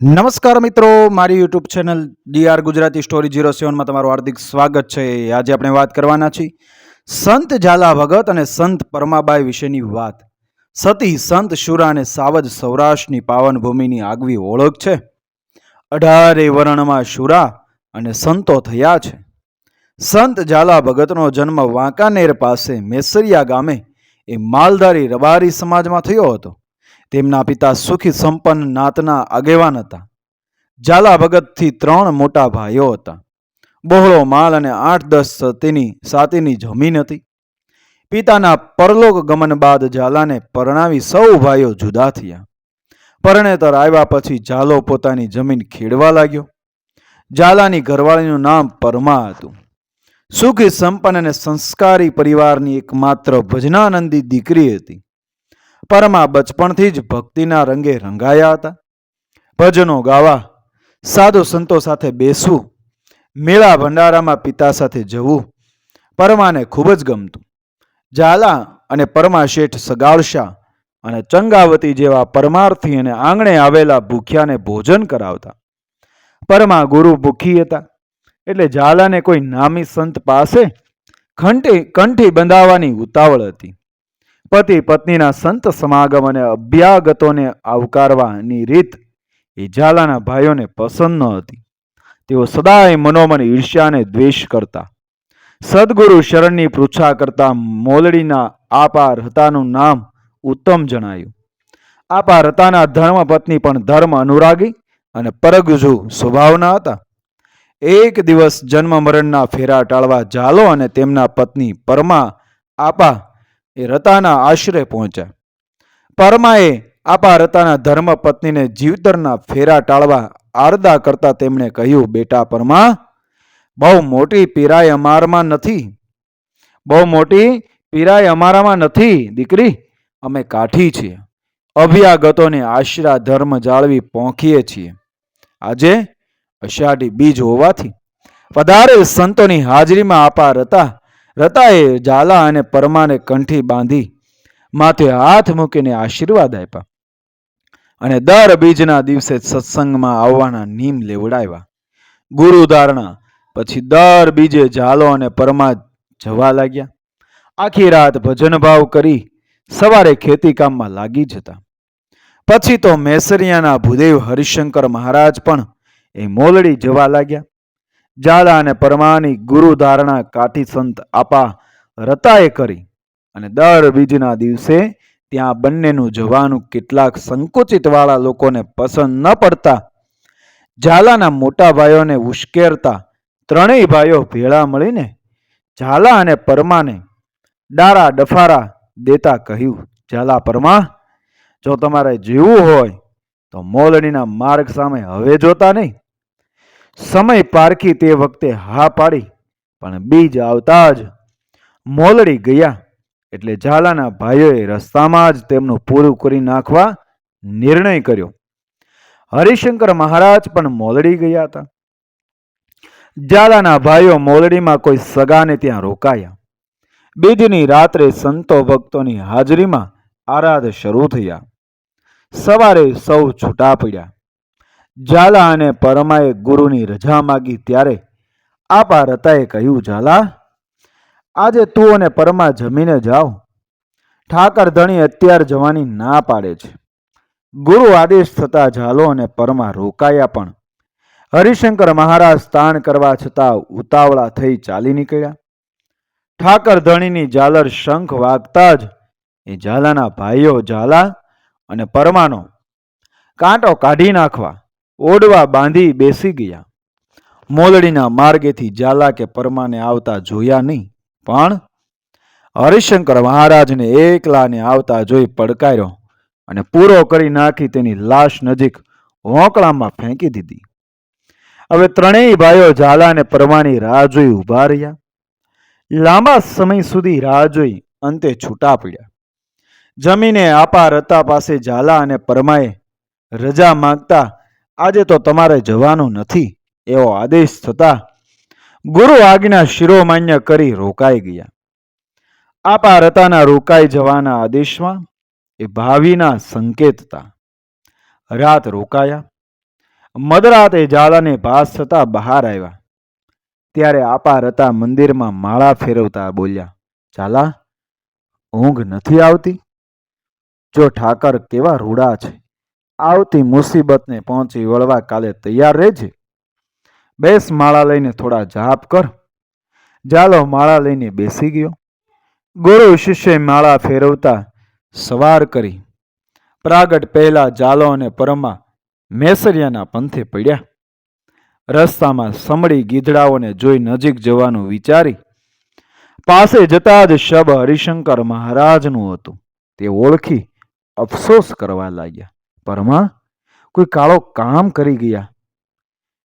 નમસ્કાર મિત્રો, મારી YouTube channel DR Gujarati story zero સેવનમાં તમારું હાર્દિક સ્વાગત છે. આજે આપણે વાત કરવાના છીએ સંત ઝાલા ભગત અને સંત પરમાબાઈ વિશેની વાત. સતી સંત શુરા અને સાવજ સૌરાષ્ટ્રની પાવન ભૂમિની આગવી ઓળખ છે. અઢારે વર્ણમાં શુરા અને સંતો થયા છે. સંત ઝાલા ભગતનો જન્મ વાંકાનેર પાસે મેસરિયા ગામે, એ માલધારી રબારી સમાજમાં થયો હતો. તેમના પિતા સુખી સંપન્ન નાતના આગેવાન હતા. ઝાલા ભગતથી ત્રણ મોટા ભાઈઓ હતા. બહોળો માલ અને આઠ દસ સતીની સાતીની જમીન હતી. પિતાના પરલોક ગમન બાદ ઝાલાને પરણાવી સૌ ભાઈઓ જુદા થયા. પરણેતર આવ્યા પછી ઝાલો પોતાની જમીન ખેડવા લાગ્યો. ઝાલાની ઘરવાળીનું નામ પરમા હતું. સુખી સંપન્ન અને સંસ્કારી પરિવારની એકમાત્ર ભજનાનંદી દીકરી હતી. પરમાં બચપણથી જ ભક્તિના રંગે રંગાયા હતા. ભજનો ગાવા, સાધુ સંતો સાથે બેસવું, મેળા ભંડારામાં પિતા સાથે જવું પરમાને ખૂબ જ ગમતું. ઝાલા અને પરમા શેઠ સગાવશા અને ચંગાવતી જેવા પરમાર્થી અને આંગણે આવેલા ભૂખ્યાને ભોજન કરાવતા. પરમા ગુરુ ભૂખી હતા, એટલે ઝાલાને કોઈ નામી સંત પાસે ખંઠી કંઠી બંધાવવાની ઉતાવળ હતી. પતિ પત્નીના સંત સમાગમ અને અભ્યાગતોને આવકારવાની રીત એ ઝાલાના ભાઈઓને પસંદ ન હતી. તેઓ સદાય મનોમન ઈર્ષ્યાને દ્વેષ કરતા. સદગુરુ શરણની પૃચ્છા કરતા મોલડીના આપાર હતાનું નામ ઉત્તમ જણાયું. આપાર હતાના ધર્મપત્ની પણ ધર્મ અનુરાગી અને પરગજુ સ્વભાવના હતા. એક દિવસ જન્મ મરણના ફેરા ટાળવા ઝાલો અને તેમના પત્ની પરમા આપા એ રતાના આશરે પહોંચ્યા. પરમાએ આપા રતાના ધર્મ પત્નીને જીવતરના ફેરા ટાળવા આરદા કરતા તેમણે કહ્યું, બેટા પરમા, બહુ મોટી પીરાય અમારામાં નથી. બહુ મોટી પીરાય અમારામાં નથી, દીકરી. અમે કાઠી છીએ. અભ્યાગતોને આશરા ધર્મ જાળવી પહોંચીએ છીએ. આજે અષાઢી બીજ હોવાથી વધારે સંતોની હાજરીમાં આપા રતા રતાએ ઝાલા અને પરમાને કંઠી બાંધી માથે હાથ મૂકીને આશીર્વાદ આપ્યા અને દર બીજના દિવસે સત્સંગમાં આવવાના નિયમ લેવડાવ્યા. ગુરુ ધારણા, પછી દર બીજે ઝાલો અને પરમા જવા લાગ્યા. આખી રાત ભજન ભાવ કરી સવારે ખેતી કામમાં લાગી જતા. પછી તો મેસરિયાના ભૂદેવ હરિશંકર મહારાજ પણ એ મોલડી જવા લાગ્યા. ઝાલા અને પરમાની ગુરુ ધારણા કાઠી સંત આપા રતાએ કરી અને દર બીજના દિવસે ત્યાં બંનેનું જવાનું કેટલાક સંકુચિતવાળા લોકોને પસંદ ન પડતા, ઝાલાના મોટા ભાઈઓને ઉશ્કેરતા ત્રણેય ભાઈઓ ભેળા મળીને ઝાલા અને પરમાને ડારા ડફારા દેતા કહ્યું, ઝાલા પરમા, જો તમારે જીવવું હોય તો મોલડીના માર્ગ સામે હવે જોતા નહીં. સમય પારખી તે વખતે હા પાડી, પણ બીજ આવતા જ મોલડી ગયા. એટલે ઝાલાના ભાઈઓએ રસ્તામાં જ તેમનું પૂરું કરી નાખવા નિર્ણય કર્યો. હરિશંકર મહારાજ પણ મોલડી ગયા હતા. ઝાલાના ભાઈઓ મોલડીમાં કોઈ સગાને ત્યાં રોકાયા. બીજની રાત્રે સંતો ભક્તોની હાજરીમાં આરાધ શરૂ થયા. સવારે સૌ છૂટા પડ્યા. ઝાલા અને પરમાએ ગુરુની રજા માગી ત્યારે આપા રતાએ કહ્યું, ઝાલા, આજે તું અને પરમા જમીને જાઓ. ઠાકર ધણી અત્યાર જવાની ના પાડે છે. ગુરુ આદેશ થતા ઝાલો અને પરમા રોકાયા પણ. હરિશંકર મહારાજ સ્નાન કરવા છતાં ઉતાવળા થઈ ચાલી નીકળ્યા. ઠાકર ધણીની ઝાલર શંખ વાગતા જ એ ઝાલાના ભાઈઓ ઝાલા અને પરમાનો કાંટો કાઢી નાખવા ઓડવા બાંધી બેસી ગયા. મોલડીના માર્ગેથી ઝાલા કે પરમાને આવતા જોયા નહીં, પણ હરિશંકર મહારાજને એકલાને આવતા જોઈ પડકાર્યો અને પૂરો કરી નાખી તેની લાશ નજીક હોંકળામાં ફેંકી દીધી. હવે ત્રણેય ભાઈઓ ઝાલા અને પરમાની રાહ જોઈ ઊભા રહ્યા. લાંબા સમય સુધી રાહ જોઈ અંતે છૂટા પડ્યા. જમીને આપા રતા પાસે ઝાલા અને પરમાએ રજા માંગતા આજે તો તમારે જવાનું નથી, એવો આદેશ થતા ગુરુ આજ્ઞા શિરોમાન્ય કરી રોકાઈ ગયા. આપા રતાના રોકાઈ જવાના આદેશમાં એ ભાવિના સંકેત હતા રાત રોકાયા. મધરાતે ઝાલાને ભાસ થતા બહાર આવ્યા. ત્યારે આપા રતા મંદિરમાં માળા ફેરવતા બોલ્યા, ઝાલા, ઊંઘ નથી આવતી? જો ઠાકર કેવા રૂડા છે? આવતી મુસીબતને પહોંચી વળવા કાલે તૈયાર રહેજે. બેસ માળા લઈને થોડા જાપ કર. જાલો માળા લઈને બેસી ગયો. ગુરુ શિષ્ય માળા ફેરવતા સવાર કરી. પ્રાગટ પહેલા જાલો અને પરમા મેસરિયાના પંથે પડ્યા. રસ્તામાં સમળી ગીધડાઓને જોઈ નજીક જવાનું વિચારી. પાસે જતા જ શબ હરિશંકર મહારાજનું હતું. તે ઓળખી અફસોસ કરવા લાગ્યા. પરમા, કોઈ કાળો કામ કરી ગયા.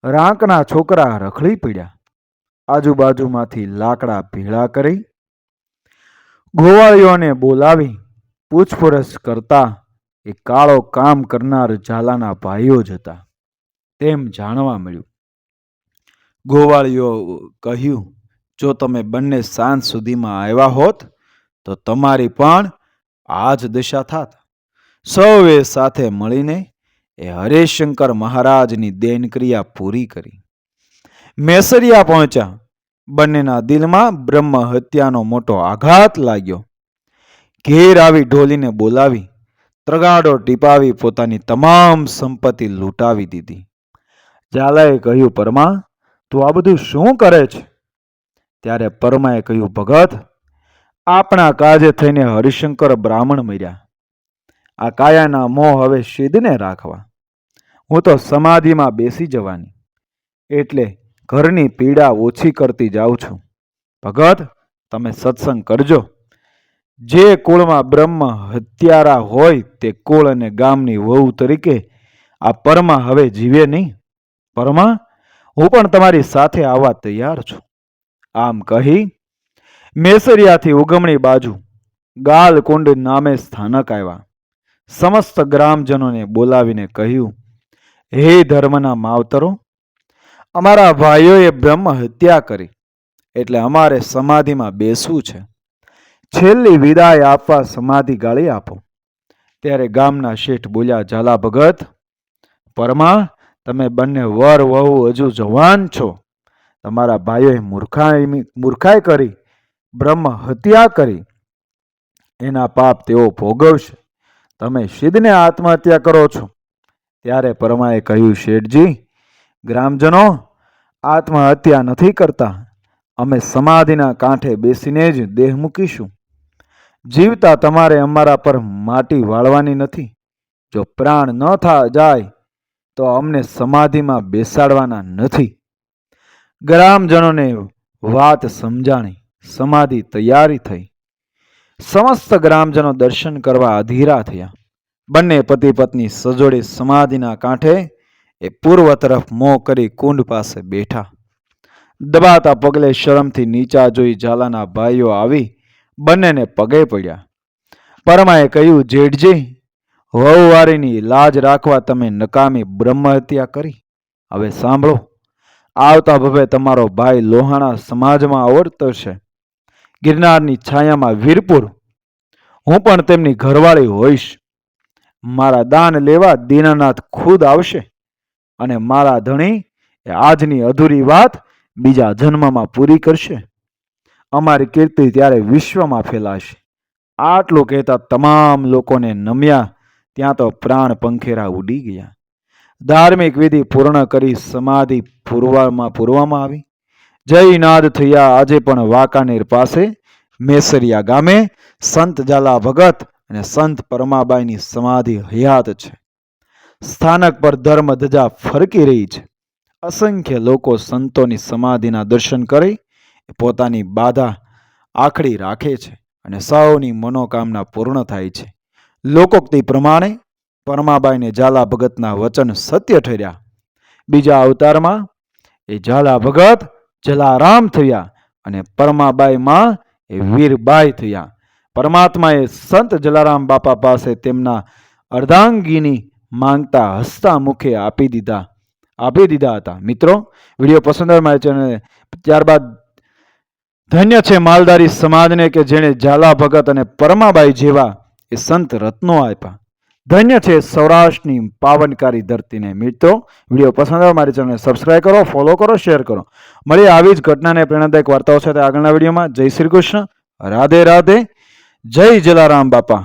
રાંકના છોકરા રખડી પડ્યા. આજુબાજુમાંથી લાકડા ભેળા કરી. ગોવાળીઓને બોલાવી પૂછપરછ કરતા એ કાળો કામ કરનાર ઝાલાના ભાઈઓ જ હતા. તેમ જાણવા મળ્યું. ગોવાળીઓ કહ્યું, જો તમે બંને સાંજ સુધીમાં આવ્યા હોત, તો તમારી પણ આ જ દશા થાત. સૌએ સાથે મળીને એ હરેશંકર મહારાજની દેનક્રિયા પૂરી કરી. મેસરિયા પહોંચ્યા. બંનેના દિલમાં બ્રહ્મ હત્યાનો મોટો આઘાત લાગ્યો. ઘેર આવી ઢોલીને બોલાવી, ત્રગાડો ટીપાવી પોતાની તમામ સંપત્તિ લૂંટાવી દીધી. ઝાલાએ કહ્યું, પરમા, તું આ બધું શું કરે છે? ત્યારે પરમાએ કહ્યું, ભગત, આપણા કાજે થઈને હરિશંકર બ્રાહ્મણ મર્યા. આ કાયાના મોહ હવે શીદને રાખવા. હું તો સમાધિમાં બેસી જવાની. એટલે ઘરની પીડા ઓછી કરતી જાઉં છું. ભગત, તમે સત્સંગ કરજો. જે કુળમાં બ્રહ્મ હત્યારા હોય તે કુળ અને ગામની વહુ તરીકે આ પરમા હવે જીવે નહીં. પરમા, હું પણ તમારી સાથે આવવા તૈયાર છું. આમ કહી મેસરિયાથી ઉગમણી બાજુ ગાલકુંડ નામે સ્થાનક આવ્યા. સમસ્ત ગ્રામજનોને બોલાવીને કહ્યું, હે ધર્મના માવતરો, અમારા ભાઈઓએ બ્રહ્મ હત્યા કરી, એટલે અમારે સમાધિમાં બેસવું છે. છેલ્લી વિદાય આપવા સમાધિ ગાળી આપો. ત્યારે ગામના શેઠ બોલ્યા, ઝાલા ભગત પરમા તમે બંને વર, વહુ હજુ જવાન છો. તમારા ભાઈઓએ મૂર્ખાઈ મૂર્ખાઈ કરી, બ્રહ્મ હત્યા કરી. એના પાપ તેઓ ભોગવશે. તમે સિદ્ધને આત્મહત્યા કરો છો. ત્યારે પરમાએ કહ્યું, શેઠજી, ગ્રામજનો આત્મહત્યા નથી કરતા. અમે સમાધિના કાંઠે બેસીને જ દેહ મૂકીશું. જીવતા તમારે અમારા પર માટી વાળવાની નથી. જો પ્રાણ ન થા જાય, તો અમને સમાધિમાં બેસાડવાના નથી. ગ્રામજનોને વાત સમજાણી સમાધિ તૈયારી થઈ. સમસ્ત ગ્રામજનો દર્શન કરવા અધીરા થયા. બંને પતિ પત્ની સજોડે સમાધિના કાંઠે એ પૂર્વ તરફ મોં કરી કુંડ પાસે બેઠા. દબાતા પગલે શરમથી નીચા જોઈ ઝાલાના ભાઈઓ આવી બંનેને પગે પડ્યા. પરમાએ કહ્યું, જેઠજી, વહુવારીની લાજ રાખવા તમે નકામી બ્રહ્મ હત્યા કરી. હવે સાંભળો. આવતા ભવે તમારો ભાઈ લોહાણા સમાજમાં અવતરશે ગિરનારની છાયામાં વીરપુર. હું પણ તેમની ઘરવાળી હોઈશ. મારા દાન લેવા દીનાનાથ ખુદ આવશે અને મારા ધણી એ આજની અધૂરી વાત બીજા જન્મમાં પૂરી કરશે. અમારી કીર્તિ ત્યારે વિશ્વમાં ફેલાશે. આટલું કહેતા તમામ લોકોને નમ્યા, ત્યાં તો પ્રાણ પંખેરા ઉડી ગયા. ધાર્મિક વિધિ પૂર્ણ કરી સમાધિ પૂરવામાં પૂરવામાં આવી. જયનાદ થયા. આજે પણ વાંકાનેર પાસે મેસરિયા ગામે સંત જાલા ભગત અને સંત પરમાબાઈની સમાધિ હયાત છે. સ્થાનક પર ધર્મ ધજા ફરકી રહી છે. અસંખ્ય લોકો સંતોની સમાધિના દર્શન કરી પોતાની બાધા આખડી રાખે છે અને સૌની મનોકામના પૂર્ણ થાય છે. લોકોક્તિ પ્રમાણે પરમાબાઈને ઝાલા ભગતના વચન સત્ય ઠર્યા. બીજા અવતારમાં એ ઝાલા ભગત જલારામ થયા અને પરમાબાઈમાં એ વીરબાઈ થયા. પરમાત્માએ સંત જલારામ બાપા પાસે તેમના અર્ધાંગીની માંગતા હસતા મુખે આપી દીધા આપી દીધા હતા. મિત્રો, વીડિયો પસંદ આવે મારી ચેનલ ત્યારબાદ ધન્ય છે માલધારી સમાજને કે જેણે ઝાલા ભગત અને પરમાબાઈ જેવા એ સંત રત્નો આપ્યા. ધન્ય છે સૌરાષ્ટ્રની પાવનકારી ધરતીને મિત્રો. વીડિયો પસંદ આવે મારી ચેનલને સબસ્ક્રાઇબ કરો ફોલો કરો શેર કરો. મળીએ આવી જ ઘટનાને પ્રેરણાદાયક વાર્તાઓ સાથે આગળના વિડીયોમાં. જય શ્રી કૃષ્ણ. રાધે રાધે. જય જલારામ બાપા.